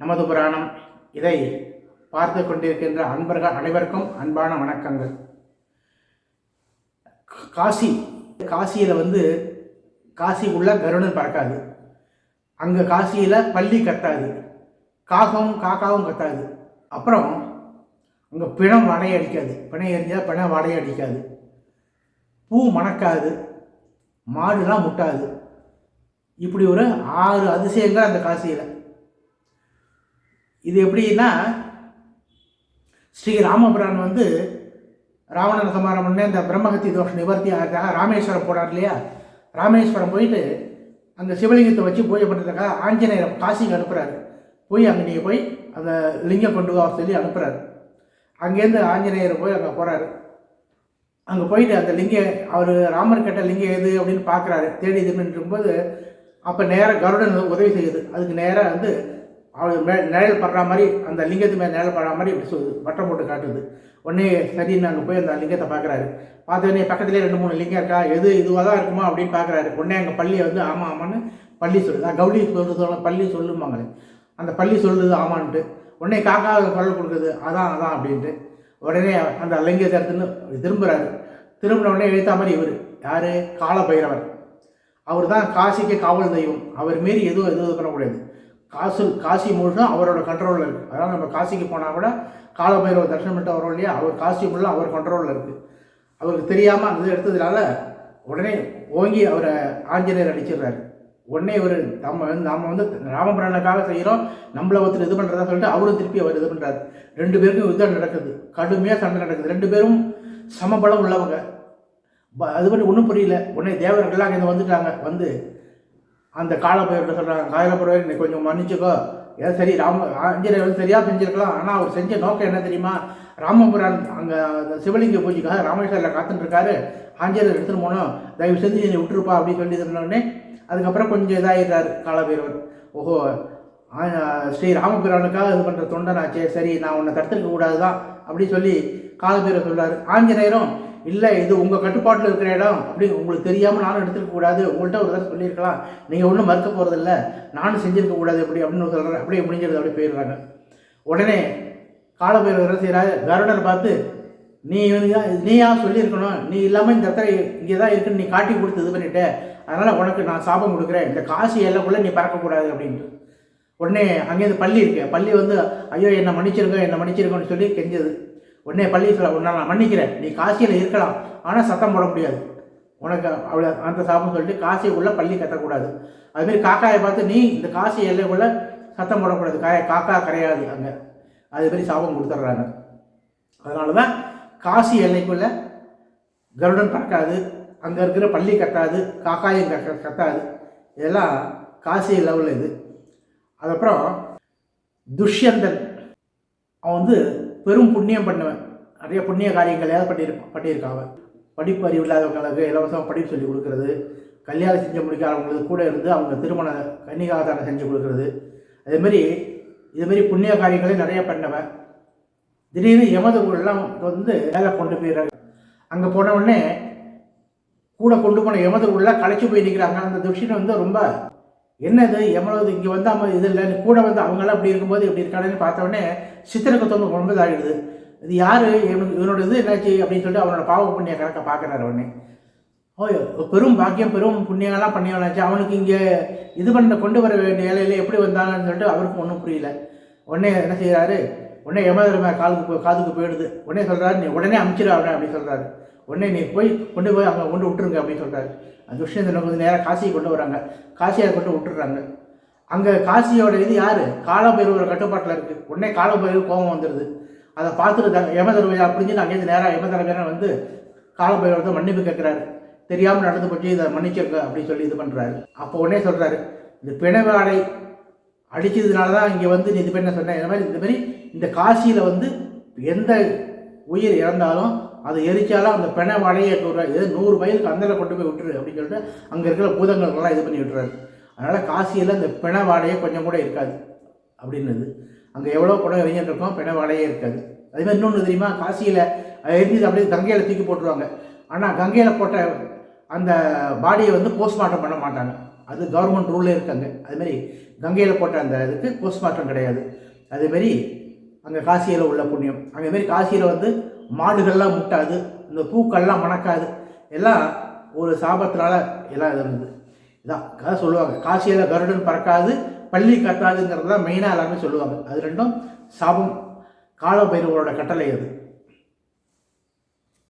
நமது புராணம் இதை பார்த்து கொண்டிருக்கின்ற அன்பர்கள் அனைவருக்கும் அன்பான வணக்கங்கள். காசி காசியில் வந்து காசி உள்ள கருடன் பறக்காது. அங்கே காசியில் பள்ளி கத்தாது காகவும் காக்காவும் கத்தாது அப்புறம் அங்கே பிணம் வடைய அடிக்காது. பிணை எரிஞ்சால் பிணம் வடைய அடிக்காது. பூ மணக்காது. மாடுலாம் முட்டாது. இப்படி ஒரு ஆறு அதிசயங்கள் அந்த காசியில். இது எப்படின்னா ஸ்ரீ ராமபுரான் வந்து ராவணன சமாரம் பண்ண அந்த பிரம்மஹத்தி தோஷ நிவர்த்தி ஆகிறதுக்காக ராமேஸ்வரம் போனார் இல்லையா? ராமேஸ்வரம் போயிட்டு அங்கே சிவலிங்கத்தை வச்சு பூஜை பண்ணுறதுக்காக ஆஞ்சநேயர் காசிக்கு அனுப்புகிறாரு போய் அங்கே நீங்கள் போய் அந்த லிங்கம் கொண்டு வா சொல்லி அனுப்புகிறாரு அங்கேருந்து ஆஞ்சநேயர் போய் அங்கே போகிறாரு அங்கே போயிட்டு அந்த லிங்க அவர் ராமர் கேட்ட லிங்கம் எது அப்படின்னு பார்க்குறாரு தேடி இது போது அப்போ நேராக கருடன் உதவி செய்யுது. அதுக்கு நேராக வந்து அவர் மே நிழல் படுற மாதிரி அந்த லிங்கத்து மேலே நிழல் படுற மாதிரி இப்படி சொல்லுது. வட்டம் போட்டு காட்டுது. உடனே சரின்னு அங்கே போய் அந்த லிங்கத்தை பார்க்குறாரு பார்த்தோடனே பக்கத்துலேயே ரெண்டு மூணு லிங்கம் இருக்கா? எது இதுவாக தான் இருக்குமா அப்படின்னு பார்க்குறாரு உடனே அங்கே பள்ளியை வந்து ஆமாம் ஆமான்னு பள்ளி சொல்லுது. அஹ் சொல்கிறது சொல்லுறது பள்ளி சொல்லுமாங்களே அந்த பள்ளி சொல்லுது ஆமான்ட்டு. உடனே காக்கா குரல் கொடுக்குது. அதான் அதான் அப்படின்ட்டு. உடனே அந்த லிங்கத்தை எடுத்துன்னு திரும்புகிறாரு திரும்பின உடனே எழுத்தா மாதிரி இவர். யார்? கால பைரவர் அவர் தான் காசிக்கு காவல் தெய்வம். அவர் மாரி எதுவும் எதுவும் பண்ணக்கூடாது பண்ண முடியாது. காசு காசி முழுதும் அவரோட கண்ட்ரோலில் இருக்குது அதனால் நம்ம காசிக்கு போனால் கூட காலபைரவர் தரிசனம் பண்ணிட்டு வரோம் இல்லையா? அவர் காசி முழுதும் அவர் கண்ட்ரோலில் இருக்குது அவருக்கு தெரியாமல் அந்த இது எடுத்ததுனால உடனே ஓங்கி அவரை ஆஞ்சநேயர் அடிச்சிடுறாரு. உடனே இவர் நம்ம வந்து நம்ம வந்து ராமபிரானுக்காக செய்கிறோம் நம்மளை ஒருத்தர் இது பண்ணுறதா சொல்லிட்டு அவரும் திருப்பி அவர் இது பண்ணுறாரு ரெண்டு பேருக்கும் யுத்தம் நடக்குது. கடுமையாக சண்டை நடக்குது. ரெண்டு பேரும் சமபலம் உள்ளவங்க. ப- அது பண்ணி ஒன்றும் புரியல. உடனே தேவர்கள்லாம் இங்கே வந்துட்டாங்க. வந்து அந்த காலப்பயிர்கிட்ட சொல்கிறாங்க காலப்பயிர் நீ கொஞ்சம் மன்னிச்சுக்கோ. ஏன் சரி ராம ஆஞ்சநேயர் வந்து சரியாக செஞ்சுருக்கலாம். ஆனால் அவர் செஞ்ச நோக்கம் என்ன தெரியுமா? ராமபுரான் அங்கே அந்த சிவலிங்க பூஜைக்காக ராமேஸ்வரில் காத்துட்டுருக்காரு ஆஞ்சநேயர் எடுத்துன்னு போனோம். தயவு செஞ்சு நீ விட்டுருப்பா அப்படின்னு சொல்லி சொன்னோடனே அதுக்கப்புறம் கொஞ்சம் இதாகிடுறாரு காலபைரவர் ஓஹோ ஸ்ரீ ராமபிரானுக்காக இது பண்ணுற தொண்டனாச்சே சரி நான் உன்னை தடுத்துருக்க கூடாது தான் அப்படி சொல்லி காலபைரவர் சொல்கிறார் ஆஞ்சநேயரும் இல்லை இது உங்கள் கட்டுப்பாட்டில் இருக்கிற இடம். அப்படி உங்களுக்கு தெரியாமல் நானும் எடுத்துருக்கக்கூடாது உங்கள்கிட்ட ஒரு தடவை சொல்லியிருக்கலாம். நீங்கள் ஒன்றும் மறுக்க போகிறதில்ல நானும் செஞ்சிருக்க கூடாது. அப்படி அப்படின்னு சொல்கிறேன் அப்படியே முடிஞ்சிருது. அப்படியே போயிடுறாங்க. உடனே காலபைரவர் என்ன செய்கிறாரு கருடனை பார்த்து நீ நீயா சொல்லியிருக்கணும்? நீ இல்லாமல் இந்த இடத்துல இங்கே தான் இருக்குன்னு நீ காட்டி கொடுத்து இது பண்ணிட்டு. அதனால் உனக்கு நான் சாபம் கொடுக்குறேன். இந்த காசு எல்லைக்குள்ளே நீ பறக்கக்கூடாது அப்படின்ட்டு. உடனே அங்கேருந்து பள்ளி இருக்கு. பள்ளி வந்து ஐயோ என்னை மன்னிச்சிருக்கோம் என்னை மன்னிச்சிருக்கோன்னு சொல்லி கெஞ்சது. உடனே பள்ளி சொல்ல உன்னை நான் மன்னிக்கிறேன். நீ காசியில் இருக்கலாம். ஆனால் சத்தம் போட முடியாது. உனக்கு அவ்வளோ அந்த சாபம் சொல்லிட்டு காசிக்குள்ளே பள்ளி கத்தக்கூடாது அதுமாரி காக்காயை பார்த்து நீ இந்த காசி எல்லைக்குள்ளே சத்தம் போடக்கூடாது. காய காக்கா கரையாது அங்கே. அதுமாரி சாபம் கொடுத்துட்றாங்க. அதனால தான் காசி எல்லைக்குள்ளே கருடன் பறக்காது. அங்கே இருக்கிற பள்ளி கத்தாது காக்காயும் கத்த கத்தாது இதெல்லாம் காசி லெவலில் இது. அதுக்கப்புறம் துஷ்யந்தன். அவன் வந்து பெரும் புண்ணியம் பண்ணுவேன். நிறைய புண்ணிய காரியங்கள் ஏதாவது பண்ணியிருப்பான் பண்ணியிருக்கான் படிப்பு அறிவு இல்லாதவங்களுக்கு இலவசமாக படிப்பு சொல்லி கொடுக்கறது. கல்யாணம் செஞ்சு முடிக்காதவங்களுக்கு கூட இருந்து அவங்க திருமண கன்னிகாதாரம் செஞ்சு கொடுக்கறது. அதேமாரி இதுமாரி புண்ணிய காரியங்களே நிறைய பண்ணவன். திடீர்னு யமதூரெல்லாம் வந்து வேலை கொண்டு போயிடுறாங்க. அங்கே போன உடனே கூட கொண்டு போன யமதூர்ல களைச்சி போய் நிற்கிறாங்க அந்த துஷினை வந்து ரொம்ப என்னது எவ்வளவு இங்கே வந்து அவன் இது இல்லை நீ கூட வந்து அவங்களாம் அப்படி இருக்கும்போது இப்படி இருக்கானேன்னு பார்த்த உடனே சித்திரக்கு தொண்ணூறு ரொம்ப இதாகிடுது. இது யார்? இவனுக்கு இவனோட இது என்னாச்சு அப்படின்னு சொல்லிட்டு அவனோட பாவ புண்ணிய கணக்கை பார்க்குறாரு உடனே ஓ பெரும் பாக்கியம் பெரும் புண்ணியங்கள்லாம் பண்ணியவனாச்சு. அவனுக்கு இங்கே இது பண்ண கொண்டு வர வேண்டிய வேலையில் எப்படி வந்தாங்கன்னு சொல்லிட்டு அவருக்கு ஒன்றும் புரியல. உடனே என்ன செய்கிறாரு உடனே யமதர்ம காலுக்கு போய் காதுக்கு போயிடுது. உடனே சொல்கிறாரு நீ உடனே அமுச்சிடு அவனை அப்படின்னு சொல்கிறாரு உடனே நீ போய் கொண்டு போய் அவங்க கொண்டு விட்டுருங்க அப்படின்னு சொல்கிறாரு துஷ்யந்தனை வந்து நேராக காசியை கொண்டு வராங்க. காசியை கொண்டு விட்டுறாங்க அங்கே காசியோட இது யார்? காலபைரவர் கட்டுப்பாட்டில் இருக்குது உடனே காலபைரவர் கோபம் வந்துடுது அதை பார்த்துட்டு யமதர்மையா அப்படின்னு அங்கேருந்து நேராக யமதர்மையான வந்து காலபைரவர் தான் மன்னிப்பு கேட்குறாரு. தெரியாமல் நடந்து போச்சு இதை மன்னிச்சிருக்க அப்படின்னு சொல்லி இது பண்ணுறாரு அப்போ உடனே சொல்கிறாரு இந்த பிணவாடை அடிச்சதுனால தான் இங்கே வந்து நீ இது பண்ண சொன்னேன் இந்த மாதிரி இந்த மாதிரி இந்த காசியில் வந்து எந்த உயிர் இறந்தாலும் அதை எரிச்சாலும் அந்த பிண வாடையை நூறு இது நூறு மைலுக்கு அந்தல கொண்டு போய் விட்டுரு அப்படின்னு சொல்லிட்டு அங்கே இருக்கிற பூதங்கள்லாம் இது பண்ணி விட்டுறாரு. அதனால் காசியில் இந்த பிண வாடையே கொஞ்சம் கூட இருக்காது அப்படின்னது. அங்கே எவ்வளோ படம் இறங்கிட்டு இருக்கோம் பிண வாடையே இருக்காது. அதேமாதிரி இன்னொன்று தெரியுமா? காசியில் எரிஞ்சது அப்படியே கங்கையில் தூக்கி போட்டுருவாங்க. ஆனால் கங்கையில் போட்ட அந்த பாடியை வந்து போஸ்ட்மார்ட்டம் பண்ண மாட்டாங்க. அது கவர்மெண்ட் ரூலில் இருக்காங்க. அதுமாரி கங்கையில் போட்ட அந்த இதுக்கு போஸ்ட்மார்ட்டம் கிடையாது. அதேமாரி அங்கே காசியில் உள்ள புண்ணியம். அதேமாரி காசியில் வந்து மாடுகள்லாம் முட்டாது இந்த பூக்கள்லாம் மணக்காது. எல்லாம் ஒரு சாபத்தினால எல்லாம் இருந்தது இதான் கதை சொல்லுவாங்க. காசியில் கருடன் பறக்காது பள்ளி கத்தாதுங்கிறது தான் மெயினாக எல்லாருமே சொல்லுவாங்க. அது ரெண்டும் சாபம். காலபைரவரோட கட்டளை அது.